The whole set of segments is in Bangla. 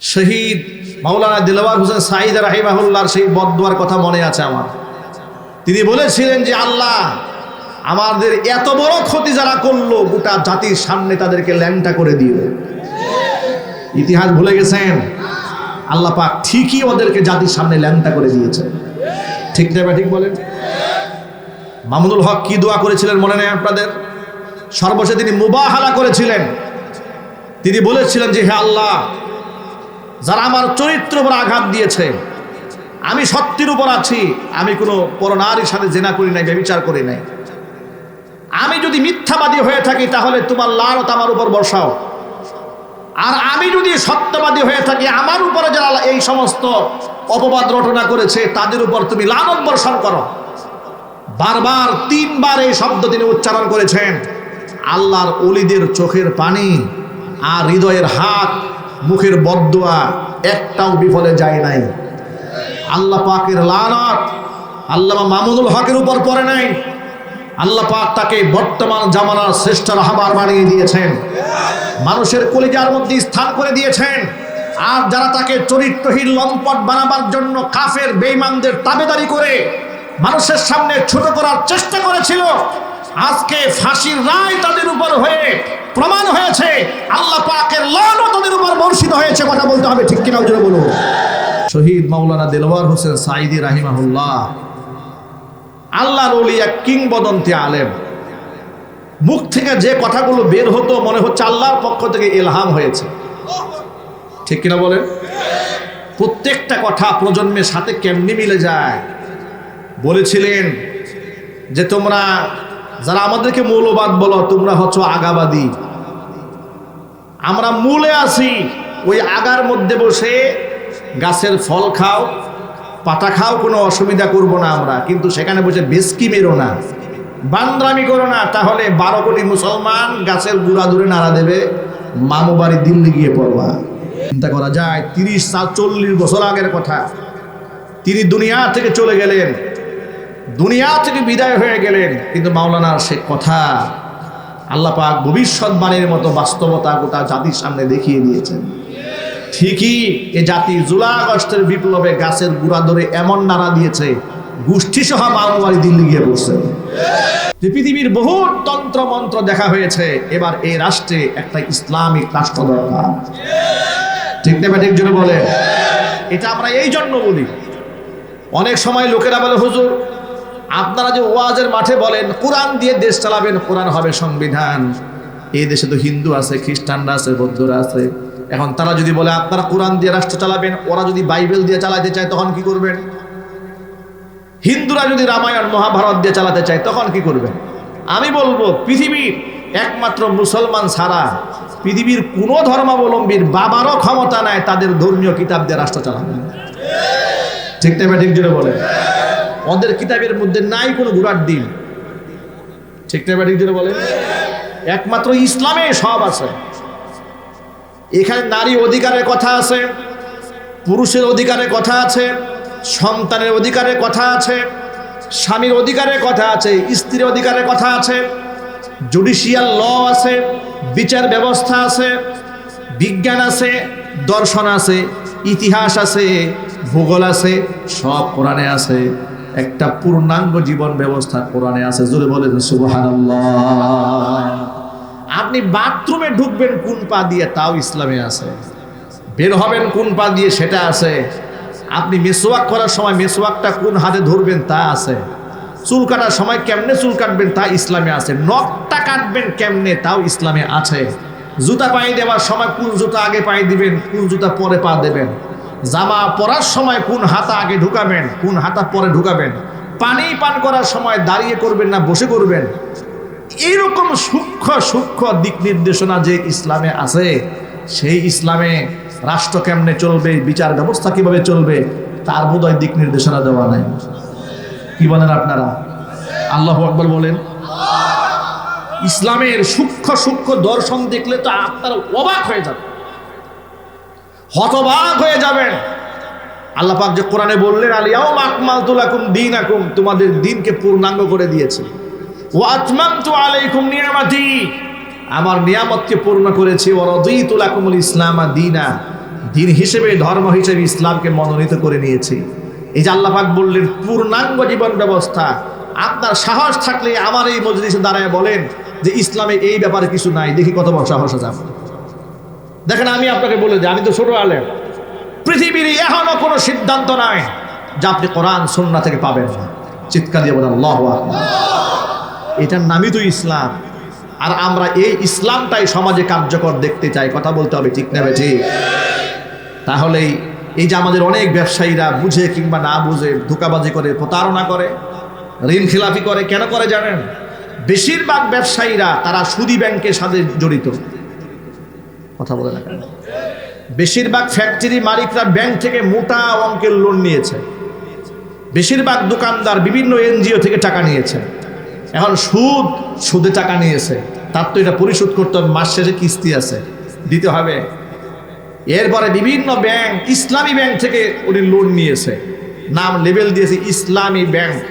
শহীদ মাওলানা দিলওয়ার হোসেন সাইদ রাহিমাহুল্লাহর সেই বদুয়ার কথা মনে আছে আমার। তিনি বলেছিলেন যে, আল্লাহ, আমাদের এত বড় ক্ষতি যারা করল, গোটা জাতির সামনে তাদেরকে ল্যাংটা করে দিও। ইতিহাস ভুলে গেছেন? আল্লাহ পাক ঠিকই ওদেরকে জাতির সামনে ল্যাংটা করে দিয়েছে ঠিক না ঠিক বলেন? মামুনুল হক কি দোয়া করেছিলেন মনে নেই আপনাদের? সর্বশেষে তিনি মুবাহালা করেছিলেন। তিনি বলেছিলেন যে, হে আল্লাহ যারা আমার চরিত্র উপর আঘাত দিয়েছে, আমি সত্যের উপর আছি, আমি কোনো পরনারীর সাথে জেনা করি নাই, ব্যবচার করি নাই। আমি যদি মিথ্যাবাদী হয়ে থাকি, তাহলে তোমার লালত আমার উপর বসাও আর আমি যদি সত্যবাদী হয়ে থাকি, আমার উপরে যারা এই সমস্ত অপবাদ রটনা করেছে, তাদের উপর তুমি লানত বর্ষণ করো। বারবার তিনবার এই শব্দ তিনি উচ্চারণ করেছেন, আল্লাহর অলিদের চোখের পানি আর হৃদয়ের হাত মুখের বদুয়া একটাও বিফলে যায় নাই। আল্লাহ পাকের লানত আল্লাহ মামুনুল হকের উপর পড়ে নাই। আল্লাহ পাক তাকে বর্তমান জামানার শ্রেষ্ঠ রাহাবার বানিয়ে দিয়েছেন। মানুষের কলিজার মধ্যে স্থান করে দিয়েছেন। আর যারা তাকে চরিত্রহীন লম্পট বানাবার জন্য কাফের বেইমানদের তাবেদারি করে মানুষের সামনে ছোট করার চেষ্টা করেছিল, আজকে ফাঁসির রায় তাদের উপর হয়ে প্রমাণ হয়েছে, আল্লাহ পাকের লানও তাদের উপর বর্ষিত হয়েছে, কথা বলতে হবে, ঠিক কিনা ওজনে বলুন। শহীদ মাওলানা দেলোয়ার হোসেন সাইদি রাহিমাহুল্লাহ, আল্লাহর ওলি এক কিংবদন্তি আলেম। মুখ থেকে যে কথাগুলো বের হতো, মনে হচ্ছে আল্লাহর পক্ষ থেকে এলহাম হয়েছে। ঠিক কিনা বলেন? প্রত্যেকটা কথা প্রজন্মের সাথে কেমনি মিলে যায়? বলেছিলেন যে তোমরা, যারা আমাদেরকে মৌলবাদ বলো, তোমরা হচ্ছ আগাবাদী। আমরা মূলে আসি ওই আগার মধ্যে বসে গাছের ফল খাও, পাতা খাও, কোনো অসুবিধা করব না আমরা। কিন্তু সেখানে বসে বেসকি মেরো না। বান্দ্রামি করো না, তাহলে বারো কোটি মুসলমান গাছের গুড়া ধরে নাড়া দেবে, মামু বাড়ি দিল্লি গিয়ে পড়বা। চিন্তা করা যায়, তিরিশ চল্লিশ বছর আগের কথা। তিনি দুনিয়া থেকে চলে গেলেন, দুনিয়া থেকে বিদায় হয়ে গেলেন, কিন্তু মাওলানার সে কথা আল্লাহ পাক ভবিষ্যৎবাণীর মতো বাস্তবতা গোটা জাতির সামনে দেখিয়ে দিয়েছেন। ঠিকই এ জাতি জুলাই আগস্টের বিপ্লবে গাছের গুড়া ধরে এমন নাড়া দিয়েছে, গোষ্ঠী সহ মামুবাড়ি দিল্লি গিয়ে বসছে যে পৃথিবীর বহু তন্ত্র মন্ত্র দেখা হয়েছে, এবার এই রাষ্ট্রে একটা ইসলামিক রাষ্ট্র দরকার। ঠিক না ঠিক জন্য বলে এটা আমরা এই জন্য বলি। অনেক সময় লোকেরা বলে, হুজুর আপনারা যে ওয়াজের মাঠে বলেন, কোরআন দিয়ে দেশ চালাবেন, কোরআন হবে সংবিধান। এই দেশে তো হিন্দু আছে, খ্রিস্টানরা আছে, বৌদ্ধরা আছে। এখন তারা যদি বলে, আপনারা কোরআন দিয়ে রাষ্ট্র চালাবেন, ওরা যদি বাইবেল দিয়ে চালাতে চায়, তখন কি করবেন? হিন্দুরা যদি রামায়ণ, মহাভারত দিয়ে চালাতে চায়, তখন কি করবেন? আমি বলব, পৃথিবীর একমাত্র মুসলমান ছাড়া পৃথিবীর কোনো ধর্মাবলম্বীর বাবারও ক্ষমতা নাই তাদের ধর্মীয় কিতাব দিয়ে রাষ্ট্র চালাবেন ঠিক না, ঠিক জুড়ে বলে ওদের কিতাবের মধ্যে নাই কোনো ঘোরার দিন ঠিক না বলে একমাত্র ইসলামে সব আছে। এখানে নারী অধিকারের কথা আছে, পুরুষের অধিকারের কথা আছে, সন্তানের অধিকারের কথা আছে, স্বামীর অধিকারের কথা আছে, স্ত্রীর অধিকারের কথা আছে, জুডিশিয়াল ল আছে, বিচার ব্যবস্থা আছে, বিজ্ঞান আছে, দর্শন আছে, ইতিহাস আছে, ভূগোল আছে, সব কোরআনে আছে। একটা পূর্ণাঙ্গ জীবন ব্যবস্থা কোরআনে আছে। জোরে বলে সুবহানাল্লাহ। আপনি বাথরুমে ঢুকবেন, কোন পা দিয়ে তাও ইসলামে আছে। বের হবেন, কোন পা দিয়ে সেটা আছে। আপনি মেসোয়াক করার সময় মেসোয়াকটা কোন হাতে ধরবেন তা আছে। চুল কাটার সময় কেমনে চুল কাটবেন তা ইসলামে আছে। নখটা কাটবেন কেমনে তাও ইসলামে আছে। জুতা পায়ে দেওয়ার সময় কোন জুতা আগে পায়ে দিবেন, কোন জুতা পরে পা দেবেন। জামা পরার সময় কোন হাতা আগে ঢুকাবেন, কোন হাতা পরে ঢুকাবেন? পানি পান করার সময় দাঁড়িয়ে করবেন না, বসে করবেন? এইরকম সূক্ষ্ম সূক্ষ্ম দিক নির্দেশনা যে ইসলামে আছে, সেই ইসলামে রাষ্ট্র কেমনে চলবে, বিচার ব্যবস্থা কীভাবে চলবে, তার বোধহয় দিক নির্দেশনা দেওয়া নাই। কি বলেন আপনারা? আল্লাহ আকবর বলেন। ইসলামের সূক্ষ্ম সূক্ষ্ম দর্শন দেখলে তো আপনারা অবাক হয়ে যাবে হতবাক হয়ে যাবেন। আল্লাহ পাক যে কোরআনে বললেন আলিয়াও আকমাল তুলাকুম দিন আকুম তোমাদের দিনকে পূর্ণাঙ্গ করে দিয়েছে। ও আতমাম তু আলাইকুম নিয়ামাতি আমার নিয়ামতকে পূর্ণ করেছি। ও রদিতুল আকুমুল ইসলাম দিনা দিন হিসেবে, ধর্ম হিসেবে ইসলামকে মনোনীত করে নিয়েছি। এই যে আল্লাপাক বললেন, পূর্ণাঙ্গ জীবন ব্যবস্থা আপনার সাহস থাকলে আমার এই মজলিসে দাঁড়ায় বলেন যে, ইসলামে এই ব্যাপারে কিছু নাই। দেখি কত বড় সাহস আছে আপনার। দেখেন, আমি আপনাকে বলে দিই, আমি তো ছোট আলেম। পৃথিবীর এখনও কোনো সিদ্ধান্ত নাই যা আপনি কোরআন সন্না থেকে পাবেন না। চিৎকার দিয়ে বলেন এটার নামই তো ইসলাম। আর আমরা এই ইসলামটাই সমাজে কার্যকর দেখতে চাই। কথা বলতে হবে, ঠিক নেবে ঠিক তাহলেই এই যে আমাদের অনেক ব্যবসায়ীরা বুঝে কিংবা না বুঝে, ধোকাবাজি করে, প্রতারণা করে, ঋণ খেলাপি করে, কেন করে জানেন? বেশিরভাগ ব্যবসায়ীরা তারা সুদি ব্যাংকের সাথে জড়িত। কথা বলে না কেন? বেশিরভাগ ফ্যাক্টরি মালিকরা ব্যাংক থেকে মোটা অঙ্কের লোন নিয়েছে। বেশিরভাগ দোকানদার বিভিন্ন এনজিও থেকে টাকা নিয়েছে। এখন সুদ, সুদে টাকা নিয়েছে। তার তো এটা পরিশোধ করতে হবে, মাস শেষে কিস্তি আছে। দিতে হবে। এরপরে বিভিন্ন ব্যাংক ইসলামী ব্যাংক থেকে উনি লোন নিয়েছে। নাম লেবেল দিয়েছে, ইসলামী ব্যাংক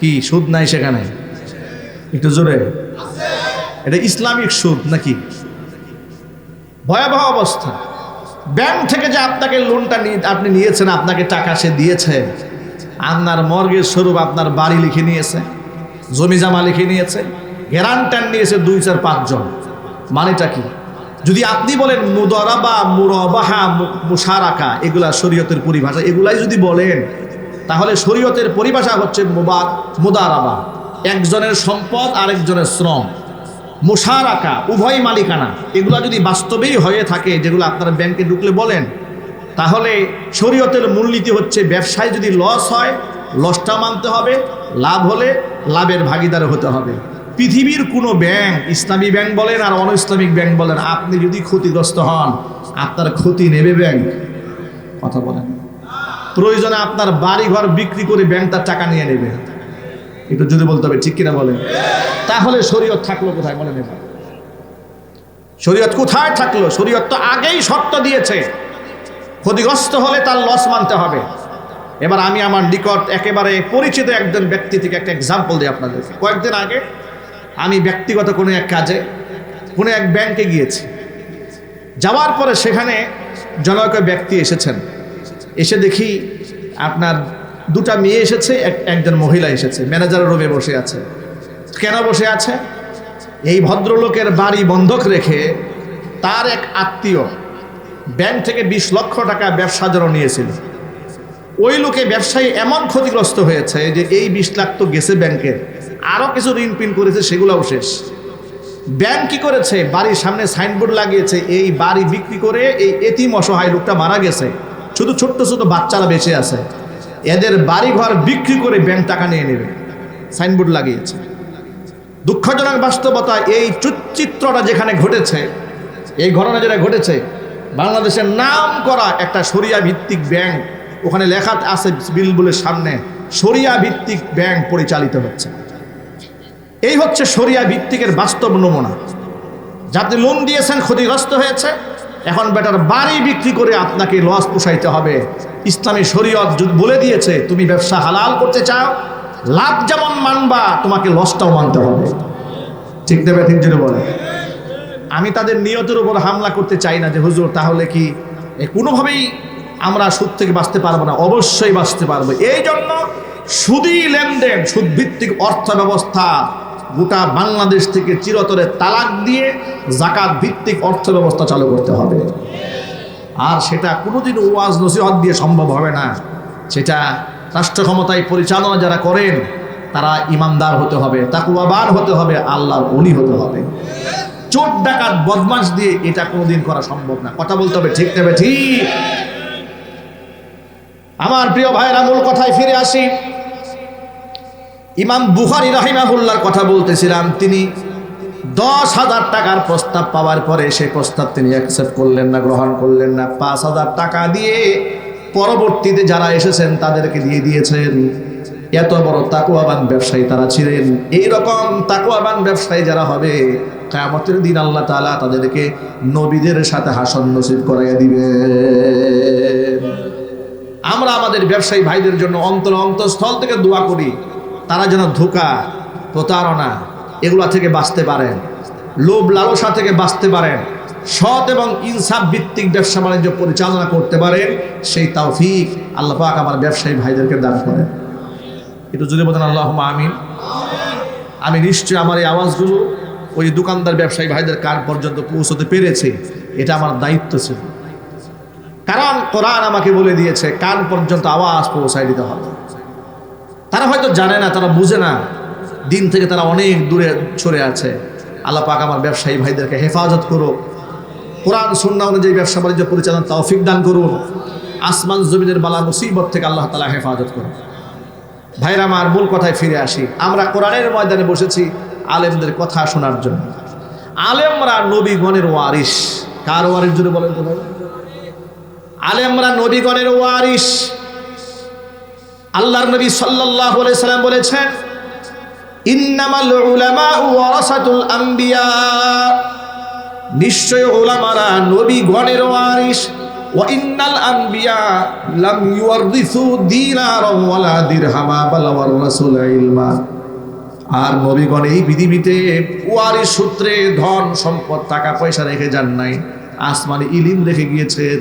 কি, সুদ নাই সেখানে? একটু জোরে। এটা ইসলামিক সুদ নাকি? ভয়াবহ অবস্থা। ব্যাংক থেকে যে আপনাকে লোনটা আপনি নিয়েছেন, আপনাকে টাকা সে দিয়েছে, আপনার মর্গের স্বরূপ আপনার বাড়ি লিখে নিয়েছে, জমি জামা লিখে নিয়েছে গ্যারান্টার নিয়েছে দুই চার পাঁচজন মানেটা কি? যদি আপনি বলেন মুদরাবা, মুরবাহা, মু- মুশারাকা, এগুলা শরীয়তের পরিভাষা, এগুলাই যদি বলেন, তাহলে শরীয়তের পরিভাষা হচ্ছে মুবা মুদারাবা। একজনের সম্পদ, আরেকজনের শ্রম। মুশারাকা, উভয় মালিকানা। এগুলা যদি বাস্তবেই হয়ে থাকে, যেগুলো আপনারা ব্যাংকে ঢুকলে বলেন, তাহলে শরীয়তের মূলনীতি হচ্ছে ব্যবসায় যদি লস হয়, লসটা মানতে হবে, লাভ হলে লাভের ভাগিদার হতে হবে। পৃথিবীর কোনো ব্যাংক, ইসলামী ব্যাংক বলেন আর অন ইসলামিক ব্যাংক বলেন, আপনি যদি ক্ষতিগ্রস্ত হন, আপনার ক্ষতি নেবে ব্যাংক। কথা বলেন। প্রয়োজনে আপনার বাড়ি ঘর বিক্রি করে ব্যাংক তার টাকা নিয়ে নেবে। একটু যদি বলতে হবে ঠিক কিনা বলেন? তাহলে শরীয়ত থাকল কোথায় বলে নেবে শরীয়ত কোথায় থাকল? শরীয়ত তো আগেই শর্ত দিয়েছে। ক্ষতিগ্রস্ত হলে তার লস মানতে হবে। এবার আমি আমার নিকট একেবারে পরিচিত একজন ব্যক্তি থেকে একটা এক্সাম্পল দিই আপনাদের কয়েকদিন আগে আমি ব্যক্তিগত কোনো এক কাজে, কোনো এক ব্যাংকে গিয়েছি। যাওয়ার পরে সেখানে জনক ব্যক্তি এসেছেন। এসে দেখি আপনার দুটা মেয়ে এসেছে, এক- একজন মহিলা এসেছে, ম্যানেজারের রুমে বসে আছে। কেন বসে আছে? এই ভদ্রলোকের বাড়ি বন্ধক রেখে তার এক আত্মীয় ব্যাংক থেকে বিশ লক্ষ টাকা ব্যবসা জন্য নিয়েছিল। ওই লোকে ব্যবসায়ী এমন ক্ষতিগ্রস্ত হয়েছে যে এই বিশ লাখ তো গেছে ব্যাংকে আরও কিছু ঋণ পিন করেছে, সেগুলোও শেষ। ব্যাংক কি করেছে? বাড়ির সামনে সাইনবোর্ড লাগিয়েছে, এই বাড়ি বিক্রি করে এই এতিম অসহায় লোকটা মারা গেছে। শুধু ছোট্ট ছোট বাচ্চারা বেঁচে আছে। এদের বাড়ি ঘর বিক্রি করে ব্যাংক টাকা নিয়ে নেবে। সাইনবোর্ড লাগিয়েছে। দুঃখজনক বাস্তবতা এই চিত্রটা যেখানে ঘটেছে, এই ঘটনা যেটা ঘটেছে, বাংলাদেশের নাম করা একটা সরিয়া ভিত্তিক ব্যাংক ওখানে লেখা আছে বিলবুলের সামনে সরিয়া ভিত্তিক ব্যাংক পরিচালিত হচ্ছে। এই হচ্ছে সরিয়া ভিত্তিকের বাস্তব নমুনা। যাতে লোন দিয়েছেন ক্ষতিগ্রস্ত হয়েছে এখন বেটার বাড়ি বিক্রি করে আপনাকে লস পোষাইতে হবে। ইসলামী শরীয়ত বলে দিয়েছে, তুমি ব্যবসা হালাল করতে চাও, লাভ যেমন মানবা, তোমাকে লসটাও মানতে হবে। ঠিক দেবে, ঠিক যদি বলে আমি তাদের নিয়তের উপর হামলা করতে চাই না যে, হুজুর, তাহলে কি কোনোভাবেই আমরা সুদ থেকে বাঁচতে পারব না? অবশ্যই বাঁচতে পারব। এই জন্য সুদি লেনদেন, সুদভিত্তিক অর্থ ব্যবস্থা গোটা বাংলাদেশ থেকে চিরতরে তালাক দিয়ে জাকাত ভিত্তিক অর্থ ব্যবস্থা চালু করতে হবে। আর সেটা কোনোদিন ওয়াজ নসিহত দিয়ে সম্ভব হবে না। সেটা রাষ্ট্র ক্ষমতায় পরিচালনা যারা করেন, তারা ইমানদার হতে হবে তাকুয়াবার হতে হবে, আল্লাহর অলি হতে হবে। চোর, ডাকাত বদমাস দিয়ে এটা কোনোদিন করা সম্ভব না। কথা বলতে হবে, ঠিক নেবে ঠিক? আমার প্রিয় ভাইয়েরা, মূল কথায় ফিরে আসি। ইমাম বুখারি রাহিমাহুল্লার কথা বলতেছিলাম, তিনি দশ হাজার টাকার প্রস্তাব পাওয়ার পরে সেই প্রস্তাব তিনি অ্যাকসেপ্ট করলেন না, গ্রহণ করলেন না। পাঁচ হাজার টাকা দিয়ে পরবর্তীতে যারা এসেছেন তাদেরকে দিয়ে দিয়েছেন। এত বড় তাকুয়াবান ব্যবসায়ী তারা ছিলেন। এই রকম তাকুয়াবান ব্যবসায়ী যারা হবে, কায়ামতের দিন আল্লাহ তাআলা তাদেরকে নবীদের সাথে হাসন নসিব করাইয়া দিবে আমরা আমাদের ব্যবসায়ী ভাইদের জন্য অন্তর অন্তঃস্থল থেকে দোয়া করি। তারা যেন ধোকা, প্রতারণা এগুলা থেকে বাঁচতে পারেন। লোভ, লালসা থেকে বাঁচতে পারেন। সৎ এবং ইনসাফ ভিত্তিক ব্যবসা বাণিজ্য পরিচালনা করতে পারেন। সেই তৌফিক আল্লাহ পাক আমার ব্যবসায়ী ভাইদেরকে দান করেন। একটু যদি বলেন আল্লাহ আমিন। আমি নিশ্চয়ই আমার এই আওয়াজগুলো ওই দোকানদার ব্যবসায়ী ভাইদের কান পর্যন্ত পৌঁছতে পেরেছে। এটা আমার দায়িত্ব ছিল। কারণ কোরআন আমাকে বলে দিয়েছে, কান পর্যন্ত আওয়াজ পৌঁছায় দিতে হবে। তারা হয়তো জানে না, তারা বুঝে না। দিন থেকে তারা অনেক দূরে সরে আছে। আল্লাহ পাক আমার ব্যবসায়ী ভাইদেরকে হেফাজত করুক। কোরআন সুন্না অনুযায়ী ব্যবসা বাণিজ্য পরিচালনা তৌফিক দান করুন। আসমান জমিনের বালা মুসিবত থেকে আল্লাহ তালা হেফাজত করুন ভাইরা আমার, মূল কথায় ফিরে আসি। আমরা কোরআনের ময়দানে বসেছি আলেমদের কথা শোনার জন্য। আলেমরা নবীগণের ওয়ারিস কার ওয়ারিস জুড়ে বলেন তো ভাই? আলেমরা নবীগণের ওয়ারিস আল্লাহর নবী সাল্লাল্লাহু আলাইহি সাল্লাম বলেছেন, ইন্নামাল উলামা ওয়ারাসাতুল আম্বিয়া নিশ্চয় ওলামারা নবীগণের ওয়ারিস ওয়া ইন্নাল আম্বিয়া লাম ইউয়ারদিসু দিনারাও ওয়ালা দিরহামা, বাল ওয়ারাসুল ইলমা আর নবীগণ এই পৃথিবীতে ওয়ারিস সূত্রে ধন সম্পদ, টাকা পয়সা রেখে যান নাই। আসমানে ইলিম রেখে গিয়েছেন।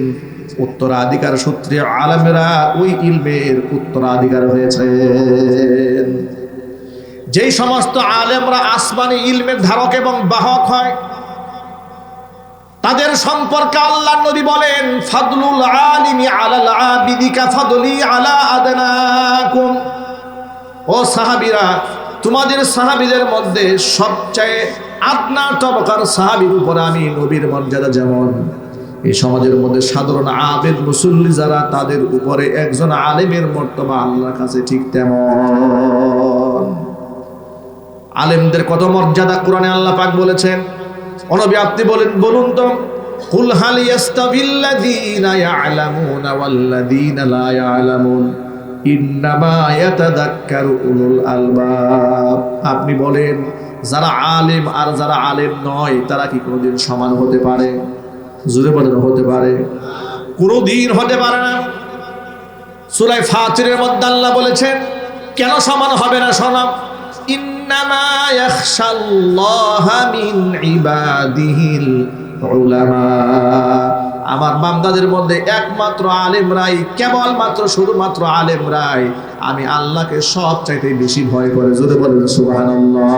উত্তরাধিকার সূত্রে আলমেরা ওই ইলমের উত্তরাধিকার হয়েছেন। যেই সমস্ত আলেমরা আসমানি ইলমের ধারক এবং বাহক হয়, তাদের সম্পর্কে আল্লাহ নবী বলেন, ফাদলুল আলিমি আলাল আবিদিকা ফাদলি আলা আদনাকুম। ও সাহাবীরা, তোমাদের সাহাবীদের মধ্যে সবচেয়ে আদনা তবকার সাহাবীর উপর আমি নবীর মর্যাদা যেমন। এই সমাজের মধ্যে সাধারণ আবেদ মুসল্লি যারা, তাদের উপরে একজন আলেমের মর্তবা আল্লাহর কাছে ঠিক তেমন। আলেমদের কত মর্যাদা কোরআনে আল্লাহ পাক বলেছেন? অনবী আপনি বলেন, বলুন তো, কুল হাল ইয়াস্তাবিল্লাযীনা ইয়ালামুনা ওয়াল্লাযীনা লা ইয়ালামুন, ইন্নামা ইয়াতাযাক্কারু উলুল আলবাব। আপনি বলেন, যারা আলেম আর যারা আলেম নয়, তারা কি কোনোদিন সমান হতে পারে? জুড়ে বলেন হতে পারে। কোনোদিন হতে পারে না। সুরাই ফাতিরের মধ্যে আল্লাহ বলেছেন, কেন সমান হবে না সনাম আমার বান্দাদের মধ্যে একমাত্র আলেমরাই কেবলমাত্র শুধুমাত্র আলেমরাই আমি আল্লাহকে সব চাইতে বেশি ভয় করে যদি বলেন সুবহানাল্লাহ।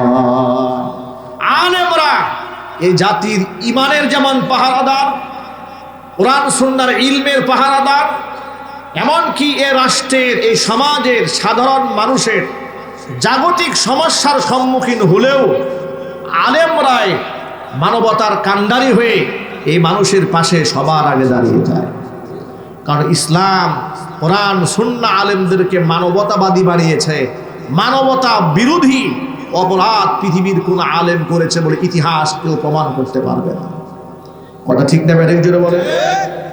আলেমরা এই জাতির ইমানের যেমন পাহারাদার কোরআন সুন্নার ইলমের পাহারাদার, এমনকি এ রাষ্ট্রের এই সমাজের সাধারণ মানুষের জাগতিক সমস্যার সম্মুখীন হলেও আলেমরাই মানবতার কাণ্ডারি হয়ে এই মানুষের পাশে সবার আগে দাঁড়িয়ে যায়। কারণ ইসলাম, কোরআন সুন্না আলেমদেরকে মানবতাবাদী বানিয়েছে। মানবতা বিরোধী অপরাধ পৃথিবীর কোন আলেম করেছে বলে ইতিহাস কেউ প্রমাণ করতে পারবে না। কথা ঠিক না ম্যাডাম জোরে বলে?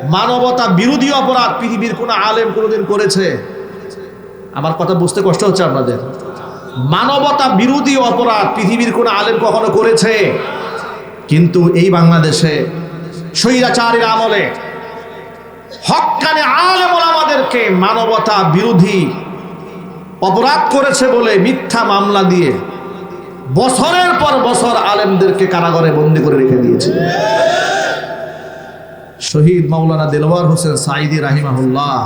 মানবতা বিরোধী অপরাধ পৃথিবীর কোন আলেম কোনোদিন করেছে? আমার কথা বুঝতে কষ্ট হচ্ছে আপনাদের। মানবতা বিরোধী অপরাধ পৃথিবীর কোন আলেম কখনো করেছে? কিন্তু এই বাংলাদেশে স্বৈরাচারীর আমলে হকানে আলেম আমাদেরকে মানবতা বিরোধী অপরাধ করেছে বলে মিথ্যা মামলা দিয়ে বছরের পর বছর আলেমদেরকে কারাগারে বন্দি করে রেখে দিয়েছে। শহীদ মাওলানা দেলওয়ার হোসেন সাইদি রাহিমাহুল্লাহ,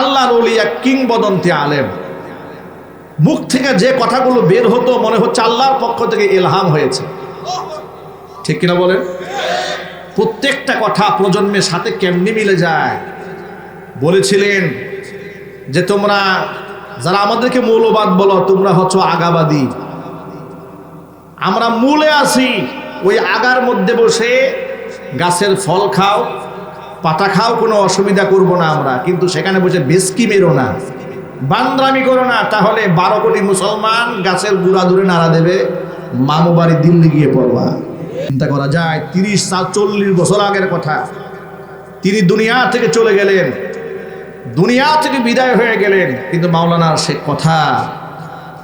আল্লাহর ওলি এক কিংবদন্তি আলেম। মুখ থেকে যে কথাগুলো বের হতো মনে হচ্ছে আল্লাহর পক্ষ থেকে এলহাম হয়েছে। ঠিক কিনা বলেন? প্রত্যেকটা কথা প্রজন্মের সাথে কেমনি মিলে যায়? বলেছিলেন যে তোমরা যারা আমাদেরকে মৌলবাদ বলো, তোমরা হচ্ছ আগাবাদী। আমরা মূলে আছি, ওই আগার মধ্যে বসে গাছের ফল খাও, পাতা খাও, কোনো অসুবিধা করব না আমরা। কিন্তু সেখানে বসে বেসকি মেরো না। বান্দ্রামি করো না, তাহলে বারো কোটি মুসলমান গাছের গুড়া ধরে নাড়া দেবে, মামু বাড়ি দিল্লি গিয়ে পড়বা। চিন্তা করা যায়, তিরিশ চল্লিশ বছর আগের কথা। তিনি দুনিয়া থেকে চলে গেলেন, দুনিয়া থেকে বিদায় হয়ে গেলেন, কিন্তু মাওলানার সে কথা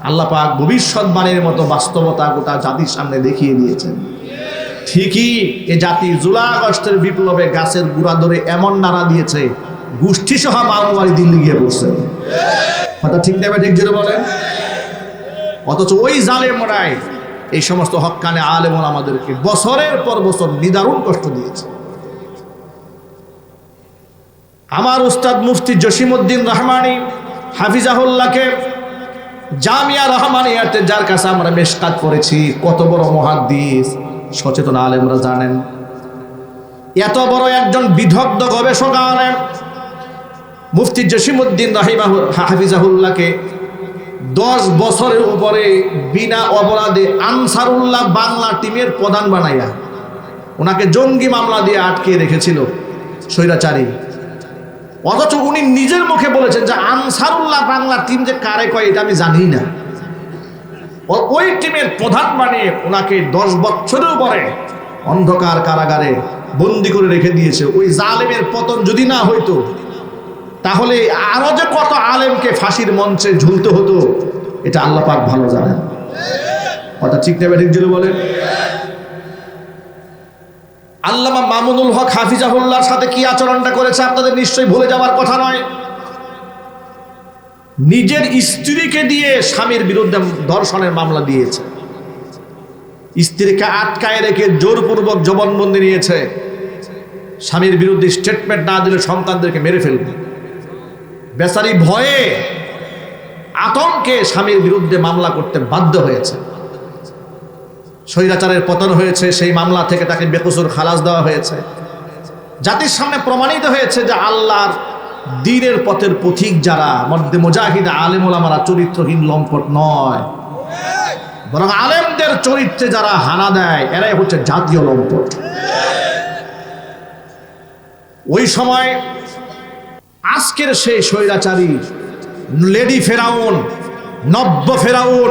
আল্লাহ পাক ভবিষ্যৎবাণীর মতো বাস্তবতা গোটা জাতির সামনে দেখিয়ে দিয়েছেন। ঠিকই এ জাতি জুলাই আগস্টের বিপ্লবে গাছের গুড়া ধরে এমন নাড়া দিয়েছে গোষ্ঠী সহ মামুবাড়ি দিল্লি গিয়ে পড়ছে। কথা ঠিক নেবে ঠিক যেটা বলেন? অথচ ওই জালে মরাই এই সমস্ত হক্কানে আলেমন আমাদেরকে বছরের পর বছর নিদারুণ কষ্ট দিয়েছে। আমার উস্তাদ মুফতি জসিমউদ্দিন রহমানি হাফিজাহুল্লাহকে জামিয়া রহমানিয়াতে যার কাছে আমরা বেশ কাজ করেছি, কত বড় মহাদ্দিস সচেতন আলেমরা জানেন। এত বড় একজন বিদগ্ধ গবেষক আলেম, মুফতি জসিমউদ্দিন রাহিমাহ, হাফিজাহুল্লাহকে দশ বছরের উপরে বিনা অপরাধে আনসারুল্লাহ বাংলা টিমের প্রধান বানাইয়া ওনাকে জঙ্গি মামলা দিয়ে আটকে রেখেছিল স্বৈরাচারী। অথচ উনি নিজের মুখে বলেছেন যে আনসারুল্লাহ বাংলা টিম যে কারে কয়, এটা আমি জানি না ওই টিমের প্রধান বানিয়ে ওনাকে দশ বছরের পরে অন্ধকার কারাগারে বন্দি করে রেখে দিয়েছে। ওই জালেমের পতন যদি না হইতো, তাহলে আরও যে কত আলেমকে ফাঁসির মঞ্চে ঝুলতে হতো, এটা আল্লাহ পাক ভালো জানেন। কথা ঠিক নেবে ঠিক জুড়ে বলেন? আল্লামা মামুনুল হক হাফিজাহুল্লাহর সাথে কি আচরণটা করেছে আপনাদের নিশ্চয়ই ভুলে যাওয়ার কথা নয়। নিজের স্ত্রীকে দিয়ে স্বামীর বিরুদ্ধে ধর্ষণের মামলা দিয়েছে। স্ত্রীকে আটকায় রেখে জোরপূর্বক জবানবন্দি নিয়েছে। স্বামীর বিরুদ্ধে স্টেটমেন্ট না দিলে সন্তানদেরকে মেরে ফেলবে। বেচারি ভয়ে, আতঙ্কে স্বামীর বিরুদ্ধে মামলা করতে বাধ্য হয়েছে। স্বৈরাচারের পতন হয়েছে, সেই মামলা থেকে তাকে বেকসুর খালাস দেওয়া হয়েছে। জাতির সামনে প্রমাণিত হয়েছে যে আল্লাহর দিনের পথের পথিক যারা, মধ্যে মুজাহিদ আলেমুলামারা চরিত্রহীন লম্পট নয়। বরং আলেমদের চরিত্রে যারা হানা দেয়, এরাই হচ্ছে জাতীয় লম্পট। ওই সময় আজকের সেই স্বৈরাচারী, লেডি ফেরাউন, নব্য ফেরাউন,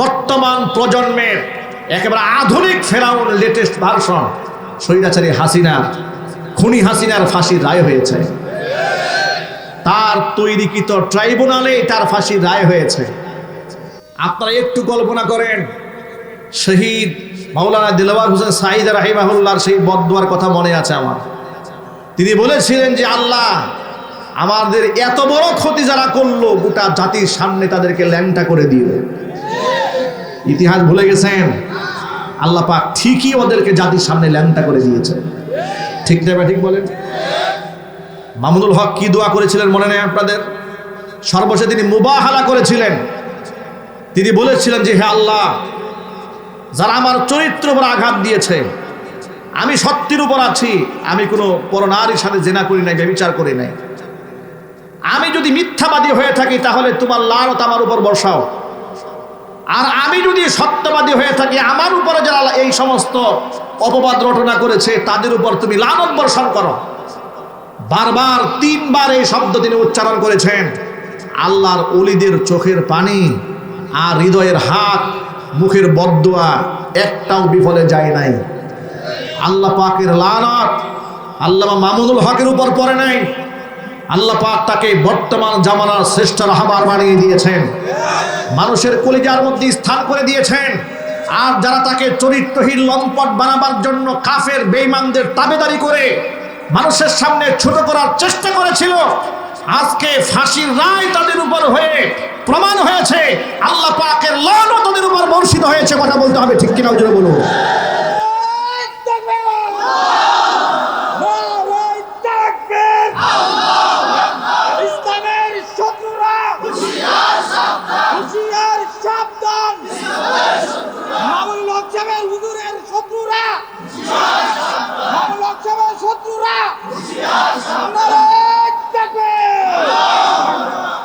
বর্তমান প্রজন্মের একেবারে আধুনিক ফেরাউন লেটেস্ট ভার্সন স্বৈরাচারী হাসিনার, খুনি হাসিনার ফাঁসির রায় হয়েছে। তার তৈরিকৃত ট্রাইব্যুনালে তার ফাঁসির রায় হয়েছে। আপনারা একটু কল্পনা করেন, শহীদ মাওলানা দিলওয়ার হোসেন সাইদ রাহিমাহুল্লাহর সেই বদুয়ার কথা মনে আছে আমার। তিনি বলেছিলেন যে, আল্লাহ, আমাদের এত বড় ক্ষতি যারা করল, গোটা জাতির সামনে তাদেরকে ল্যাংটা করে দিও ইতিহাস ভুলে গেছেন, আল্লাহ পাক ঠিকই ওদেরকে জাতির সামনে ল্যাংটা করে দিয়েছে ঠিক না ঠিক বলেন? মামুনুল হক কি দোয়া করেছিলেন মনে নেই আপনাদের? সর্বশেষ তিনি মুবাহালা করেছিলেন। তিনি বলেছিলেন যে, হে আল্লাহ, যারা আমার চরিত্র উপর আঘাত দিয়েছে, আমি সত্যের উপর আছি, আমি কোনো পরনারীর সাথে জেনা করি নাই, ব্যবচার করি নাই। আমি যদি মিথ্যাবাদী হয়ে থাকি, তাহলে তোমার লালত আমার উপর বসাও আর আমি যদি সত্যবাদী হয়ে থাকি, আমার উপরে যারা এই সমস্ত অপবাদ রটনা করেছে, তাদের উপর তুমি লানত বর্ষণ করো। বারবার তিনবার এই শব্দ তিনি উচ্চারণ করেছেন। আল্লাহর অলিদের চোখের পানি আর হৃদয়ের হাত, মুখের বদুয়া একটাও বিফলে যায় নাই। আল্লাহ পাকের লানত আল্লাহ মামুনুল হকের উপর পড়ে নাই। আল্লাহ পাক তাকে বর্তমান জামানার শ্রেষ্ঠ রাহাবার বানিয়ে দিয়েছেন। মানুষের কলিজার মধ্যে স্থান করে দিয়েছেন। আর যারা তাকে চরিত্রহীন লম্পট বানাবার জন্য কাফের বেইমানদের তাবেদারি করে মানুষের সামনে ছোট করার চেষ্টা করেছিল। আজকে ফাঁসির রায় তাদের উপর হয়ে প্রমাণ হয়েছে। আল্লাহ পাকের লালও তাদের উপর বর্ষিত হয়েছে, কথা বলতে হবে, ঠিক কিনা জন্য বলুন। লোকসভার শত্রুরা।